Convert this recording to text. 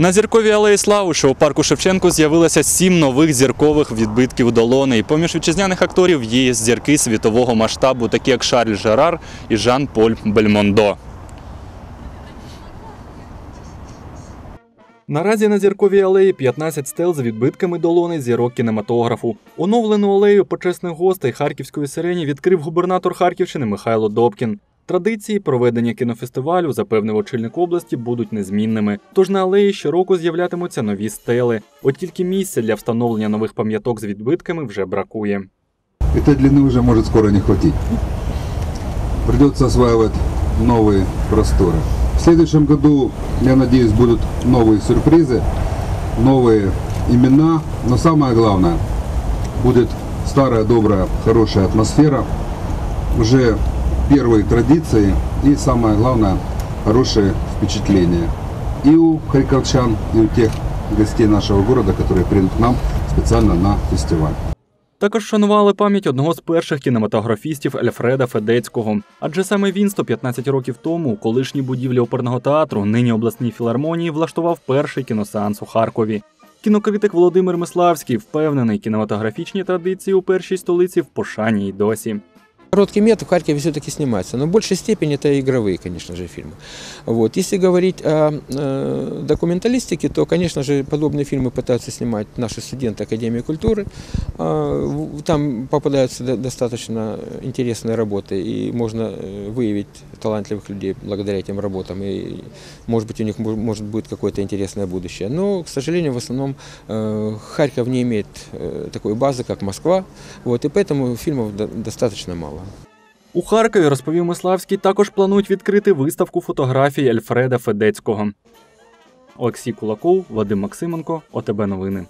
На зірковій алеї Слави, що у парку Шевченко, з'явилося сім нових зіркових відбитків долоней. Поміж вітчизняних акторів є зірки світового масштабу, такі як Шарль Жерар і Жан-Поль Бельмондо. Наразі на зірковій алеї 15 стел з відбитками долони зірок кінематографу. Оновлену алею почесних гостей харківської сирені відкрив губернатор Харківщини Михайло Добкін. Традиції проведення кінофестивалю, запевнив очільник області, будуть незмінними. Тож на алеї щороку з'являтимуться нові стели. От тільки місця для встановлення нових пам'яток з відбитками вже бракує. Этой длины уже может скоро не хватить. Придется осваивать новые просторы. В следующем году, я надеюсь, будут новые сюрпризы, новые имена, но самое главное, будет старая, добрая, хорошая атмосфера, уже первые традиции и самое главное, хорошие впечатления. И у харьковчан, и у тех гостей нашего города, которые придут к нам специально на фестиваль. Також шанували пам'ять одного з перших кінематографістів Альфреда Федецького. Адже саме він 115 років тому у колишній будівлі оперного театру, нині обласній філармонії, влаштував перший кіносеанс у Харкові. Кінокритик Володимир Миславський впевнений, кінематографічні традиції у першій столиці в пошані й досі. Короткий метр в Харькове все-таки снимается, но в большей степени это игровые, конечно же, фильмы. Вот. Если говорить о э, документалистике, то, конечно же, подобные фильмы пытаются снимать наши студенты Академии культуры. В- Там попадаются до- достаточно интересные работы, и можно э, выявить талантливых людей благодаря этим работам, и, может быть, у них мо- может быть какое-то интересное будущее. Но, к сожалению, в основном э, Харьков не имеет э, такой базы, как Москва, вот, и поэтому фильмов до- достаточно мало. У Харкові, розповів Миславський, також планують відкрити виставку фотографій Альфреда Федецького. Олексій Кулаков, Вадим Максименко, ОТБ Новини.